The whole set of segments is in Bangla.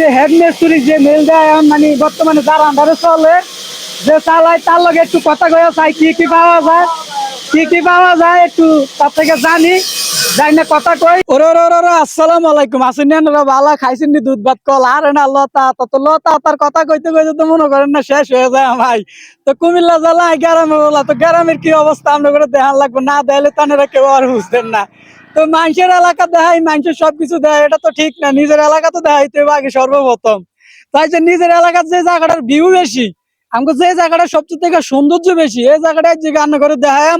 যে হেড যে মেল দেয় মানে বর্তমানে যার আন্ডারে চলে, যে চালায়, তার লগে একটু কথা কয়া চাই, কি কি পাওয়া যায়, কি কি পাওয়া যায়, একটু তার থেকে জানি আসসালামু আলাইকুম। বালা নি দুধ ভাত, কল? আর লতা, তো লতা, তার কথা কইতে কইতে তো মনে না, শেষ হয়ে যায় ভাই। তো কুমিল্লা জেলা গ্রামে বলা, তো গ্রামের কি অবস্থা? আমরা করে দেখান লাগবে। না দেখালে তানেরা কেউ আর বুঝতেন না। তো মানুষের এলাকা দেখাই, মানুষের সবকিছু দেয় এটা তো ঠিক না। নিজের এলাকা তো দেখাইতে হবে আগে সর্বপ্রথম। তাই যে নিজের এলাকার যে জায়গাটার ভিউ বেশি, আমাকে যে জায়গাটা সবচেয়ে থেকে সৌন্দর্য বেশি, এই জায়গাটা যে রান্না করে দেখায়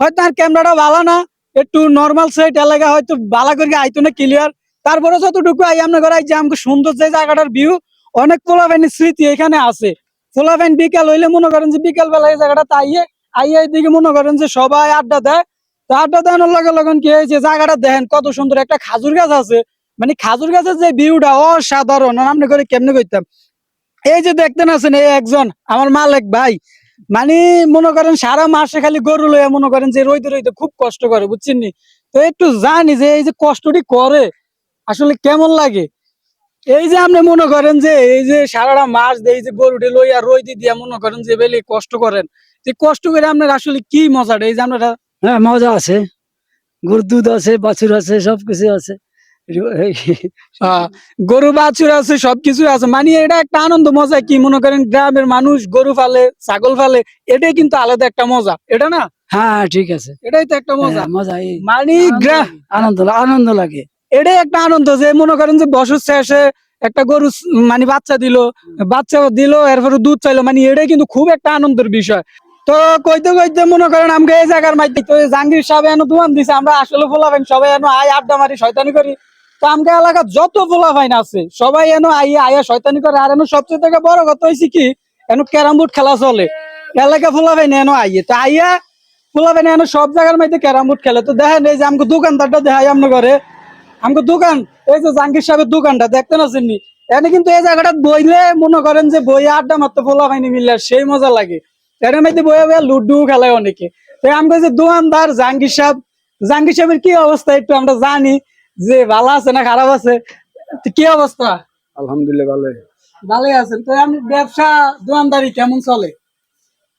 হয়তো আর ক্যামেরাটা ভালো না, একটু নর্মাল সেট এলাকা হয়তো ভালো করে আইতো না ক্লিয়ার তারপরে যতটুকু আই আমরা করে যে আমাকে সুন্দর যে জায়গাটার ভিউ অনেক পোলাপাইনের স্মৃতি এখানে আছে। পোলাপাইন বিকাল হইলে মনে করেন যে বিকাল বেলা এই জায়গাটা আইয়ে আইয়ে এইদিকে মনে করেন যে সবাই আড্ডা দেয় তো আড্ডা দেওয়ানোর লগে লগে কি হয়েছে? জায়গাটা দেখেন কত সুন্দর একটা খাজুর গাছ আছে। মানে খাজুর গাছের যে ভিউটা অসাধারণ আপনি করে কেমনে করতাম? এই যে দেখতেন আছেন এই একজন আমার মালিক ভাই। মানে মনে করেন সারা মাসে খালি গরু লইয়া মনে করেন যে রইতে রইতে খুব কষ্ট করে, বুঝছেন নি? তো একটু জানি যে এই যে কষ্টটি করে, আসলে কেমন লাগে? এই যে আপনি মনে করেন যে এই যে সারাটা মাস এই যে গরুটি লইয়া রই দিয়া মনে করেন যে বেলে কষ্ট করেন। যে কষ্ট করে আপনার আসলে কি মজাটা? এই যে আপনারা হ্যাঁ মজা আছে। গরুর দুধ আছে বাছুর আছে সবকিছু আছে। গরু বাছুর আছে সবকিছু আছে। মানে এটা একটা আনন্দ মজা কি মনে করেন? গ্রামের মানুষ গরু ফালে ছাগল ফালে এটাই কিন্তু আলাদা একটা মজা। এটা না? হ্যাঁ ঠিক আছে। এটাই তো একটা মজা। হ্যাঁ, মজা মানে গ্রাম আনন্দ আনন্দ লাগে। এটাই একটা আনন্দ যে মনে করেন যে বছর শেষে একটা গরু মানে বাচ্চা দিল বাচ্চা দিল এরপরে দুধ চাইলো। মানে এটাই কিন্তু খুব একটা আনন্দের বিষয়। তো কইতে কইতে মনে করেন আমাকে এই জায়গার মাইতে তো জাহাঙ্গীর সাহেব এনে দোয়ান দিছে, আমরা আসলে ফোলাবেন সবাই এনো আয় আড্ডা মারি, শয়তানি করি। তো আমকে এলাকার যত ফোলাফাইন আছে, সবাই এনো আই আয়া শয়তানি করে। আর এনো সবচেয়ে থেকে বড় কথা হয়েছে কি, এনো ক্যারাম বোর্ড খেলা চলে। এলাকা ফোলাফাইন এনো আইয়ে। তো আইয়া ফোলাফাইন এনো সব জায়গার মাইতে ক্যারাম বোর্ড খেলে। তো দেখেন এই যে আমাকে দোকানদারটা দেখাই আমনে করে আমাকে দোকান, এই যে জাহাঙ্গীর সাহেবের দোকানটা, দেখতে না চিনি? এনে কিন্তু এই জায়গাটা বইলে মনে করেন যে বই আড্ডা মারতে ফোলা পাইনি মিললে সেই মজা লাগে। এর মধ্যে বইয়ে বইয়ে লুডু খেলায় অনেকে। তো আমাকে যে দোকানদার জাহাঙ্গীর সাহেব জাহাঙ্গীর সাহেবের কি অবস্থা একটু আমরা জানি যে ভালো আছে না খারাপ আছে। কি অবস্থা? আলহামদুলিল্লাহ ভালো ভালোই আছেন। তো আমি ব্যবসা দোকানদারি কেমন চলে?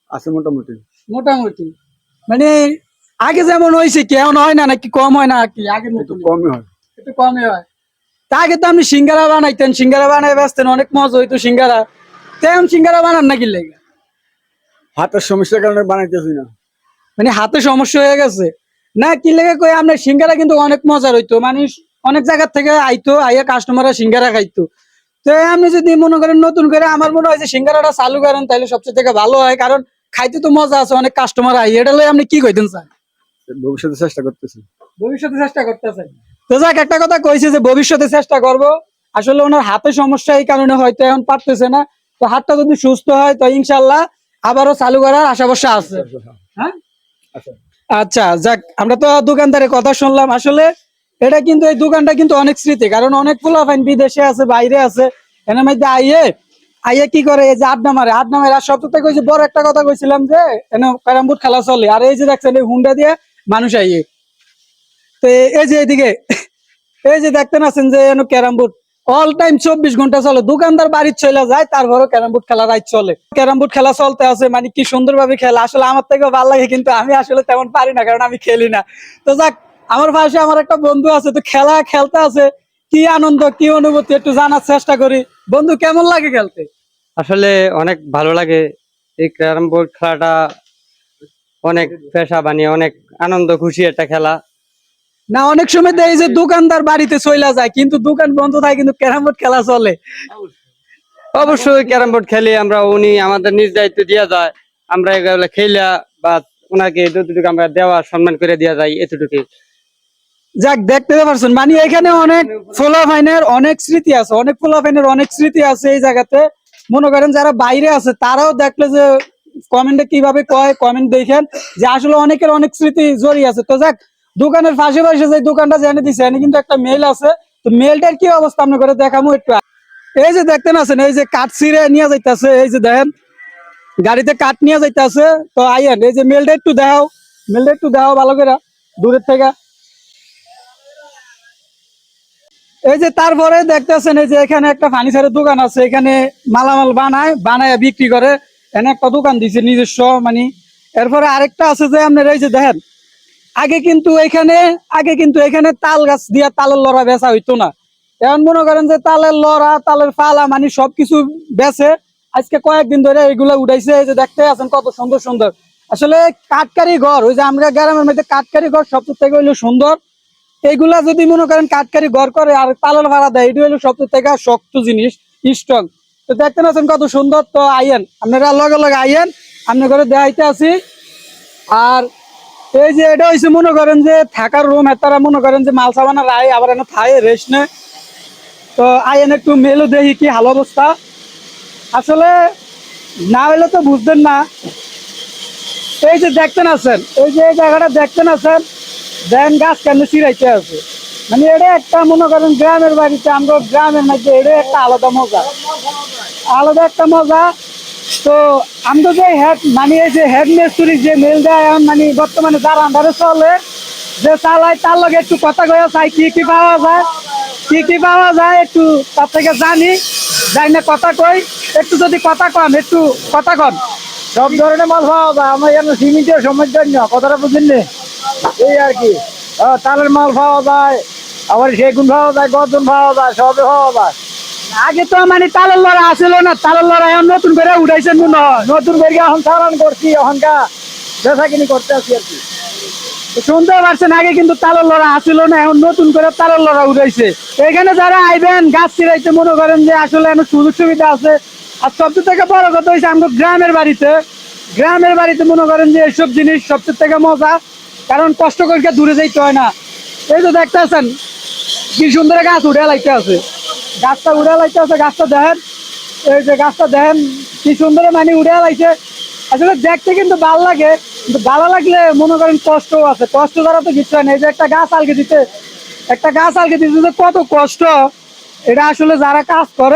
আছে মোটামুটি। মোটামুটি। মানে আগে যেমন হয়েছে কি এমন হয় না নাকি কম হয় না কি? মতো কমই হয়। একটু কমই হয়। তা আগে তো আপনি সিঙ্গারা বানাইতেন সিঙ্গারা বানাই ব্যস্তেন অনেক মজা হইতো সিঙ্গারা। তেমন সিঙ্গারা বানান নাকি লেগে? হাতের সমস্যার কারণে বানাইতেছি না। মানে হাতে সমস্যা হয়ে গেছে। না কি লেগে কই আপনার সিঙ্গারা কিন্তু অনেক মজার হইতো। মানে অনেক জায়গা থেকে আইতো আইয়া কাস্টমাররা সিঙ্গারা খাইতো। তো আপনি যদি মনে করেন নতুন করে আমার মনে হয় যে সিঙ্গারাটা চালু করেন তাহলে সবচেয়ে থেকে ভালো হয়। কারণ খাইতে তো মজা আছে অনেক কাস্টমার আই এটা লই আপনি কি কইতেন স্যার? ভবিষ্যতে চেষ্টা করতেছি। ভবিষ্যতে চেষ্টা করতেছেন। তো যাক একটা কথা কইছে যে ভবিষ্যতে চেষ্টা করব। আসলে ওনার হাতে সমস্যা এই কারণে হয়তো এখন পারতেছে না। তো হাতটা যদি সুস্থ হয় তো ইনশাল্লাহ আবারও চালু করার আশা আছে। হ্যাঁ? আচ্ছা যাক, আমরা তো দোকানদারের কথা শুনলাম। আসলে এটা কিন্তু, এই দোকানটা কিন্তু অনেক স্মৃতি, কারণ অনেক ফুলাফাইন বিদেশে আছে, বাইরে আছে। এর মধ্যে আইয়ে আইয়ে কি করে, এই যে আড্ডা মারে আড্ডা মারে। আর সব থেকে যে বড় একটা কথা কইছিলাম যে, এনে ক্যারাম বোর্ড খেলা চলে। আর এই যে দেখছেন, এই হুন্ডা দিয়ে মানুষ আইয়ে। তো এই যে এদিকে এই যে দেখতেন আছেন যে এনে ক্যারাম বোর্ড। অল টাইম চব্বিশ ঘণ্টা চলে। দোকানদার বাড়ির চলে যায়, তারপরও ক্যারাম বোর্ড খেলা রাইট চলে। ক্যারাম বোর্ড খেলা চলতে আছে মানে কি সুন্দর ভাবে খেলা। আসলে আমার থেকেও ভালো লাগে, কিন্তু আমি আসলে তেমন পারি না, কারণ আমি খেলি না। তো যাক, আমার পাশে আমার একটা বন্ধু আছে, তো খেলা খেলতে আছে। কি আনন্দ, কি অনুভূতি, একটু জানার চেষ্টা করি। বন্ধু, কেমন লাগে খেলতে? আসলে অনেক ভালো লাগে। এই ক্যারাম বোর্ড খেলাটা অনেক পেশা বানিয়ে অনেক আনন্দ, খুশি একটা খেলা। না অনেক সময় দেয় যে দোকানদার বাড়িতে চইলা যায় কিন্তু দোকান বন্ধ থাকে কিন্তু ক্যারাম বোর্ড খেলা চলে। অবশ্যই ক্যারাম বোর্ড খেলি আমরা উনি আমাদের নিজ দায়িত্ব দেওয়া যায় আমরা এগুলো খেলা বা ওনাকে যতটুকু আমরা দেওয়া সম্মান করে দেওয়া যায় এতটুকু যাক দেখতে পারছেন মানে এখানে অনেক ফোলাফাইনের অনেক স্মৃতি আছে অনেক ফোলাফাইনের অনেক স্মৃতি আছে এই জায়গাতে। মনে করেন যারা বাইরে আছে তারাও দেখলে যে কমেন্টে কীভাবে কয় কমেন্ট দেখেন যে আসলে অনেকের অনেক স্মৃতি জড়িয়ে আছে। তো যাক দোকানের পাশে পাশে যে দোকানটা জেনে দিছে, এনে কিন্তু একটা মেল আছে। তো মেলটার কি অবস্থা আপনি করে দেখামো একটু? এই যে দেখতেন আছেন, এই যে কাঠ ছিঁড়ে নিয়ে যাইতেছে, এই যে দেখেন, গাড়িতে কাঠ নিয়ে যাইতেছে। তো আইয়েন, এই যে মেলটা একটু দেখাও মেলটা একটু দেখাও ভালো করে, দূরের থেকে। এই যে তারপরে দেখতেছেন, এই যে এখানে একটা ফার্নিচারের দোকান আছে, এখানে মালামাল বানায় বানায় বিক্রি করে। এনে একটা দোকান দিছে নিজস্ব মানে এরপরে আরেকটা আছে যে আপনার, এই যে দেখেন আগে কিন্তু এখানে, আগে কিন্তু এখানে তাল গাছ দিয়া তালের লড়া বেচা হইতো না। এখন মনে করেন যে তালের লড়া, তালের ফালা মানে সবকিছু বেচে আজকে কয়েকদিন ধরে এগুলো উঠাইছে যে দেখতে আছেন কত সুন্দর সুন্দর। আসলে কাঠকারি ঘর, ওই যে আমরা গ্রামের মধ্যে কাঠকারি ঘর সব থেকে হইল সুন্দর। এইগুলা যদি মনে করেন কাঠকারি ঘর করে আর তালের ভাড়া দেয় এটা হইল সব থেকে শক্ত জিনিস স্ট্রং তো দেখতে আছেন কত সুন্দর, তো আইয়েন, আপনারা লগে লগে আইয়েন, আপনার ঘরে দেখাইতে আছি আর এই যে এটা হইছে মনে করেন যে থাকার রুম এতারা মনে করেন যে মাল সাবানা রায় আবার এনে থাই রেস্ট নেয়। তো আইয়েন একটু মেলও দেখি কি হাল অবস্থা। আসলে না হইলে তো বুঝবেন না। এই যে দেখতেন আছেন, এই যে এই জায়গাটা দেখতেন আছেন, দেন গাছ কেন চিরাইতে আছে। মানে এটা একটা মনে করেন গ্রামের বাড়িতে, আমরা গ্রামের মধ্যে এটা একটা আলাদা মজা। আলাদা একটা মজা তো আমরা যে হেড মানে এই যে হেড মিস্ত্রি যে মেল দেয় মানে বর্তমানে যার আন্ডারে চলে, যে চালায়, তার লগে একটু কথা কয়ে চাই, কি কি পাওয়া যায়? কি কি পাওয়া যায়? একটু তার থেকে জানি, যাই না কথা কই। একটু যদি কথা কন, একটু কথা কন। সব ধরনের মাল পাওয়া যায়, আমার এখানে সিমেন্টের সমস্যা নেই কথাটা বুঝলেন এই আর কি। তালের মাল পাওয়া যায়, আবার সেগুন পাওয়া যায়, গর্জন পাওয়া যায় সবে পাওয়া যায়। আগে তো মানে তালের লড়া আসলো না, তালের লড়া এখন নতুন করে উঠাইছেন মনে হয়। নতুন করে এখন চালান করছি, এখনকার বেচা কিনি করতে আসি আর কি। শুনতে পারছেন, আগে কিন্তু তালের লড়া আসিল না, এখন নতুন করে তালের লড়া উঠাইছে। এখানে যারা আইবেন, গাছ চিরাইতে মনে করেন যে আসলে এখন সুযোগ সুবিধা আছে। আর সবচেয়ে থেকে বড় কথা হয়েছে আমাদের গ্রামের বাড়িতে। গ্রামের বাড়িতে মনে করেন যে এইসব জিনিস সবচেয়ে থেকে মজা, কারণ কষ্ট করে দূরে যাইতে হয় না। এই তো দেখতেছেন, কি সুন্দর গাছ উঠে লাগতে আছে। গাছটা উড়ে লাইতে আছে গাছটা দেখেন। এই যে গাছটা দেখেন, কি সুন্দর মানে উড়ে লাইছে। আসলে দেখতে কিন্তু ভালো লাগে, কিন্তু ভালো লাগলে মনে করেন কষ্টও আছে। কষ্ট দ্বারা তো কিছু হয় না। এই যে একটা গাছ আলকে দিতে, একটা গাছ আলকে দিতে কত কষ্ট, এটা আসলে যারা কাজ করে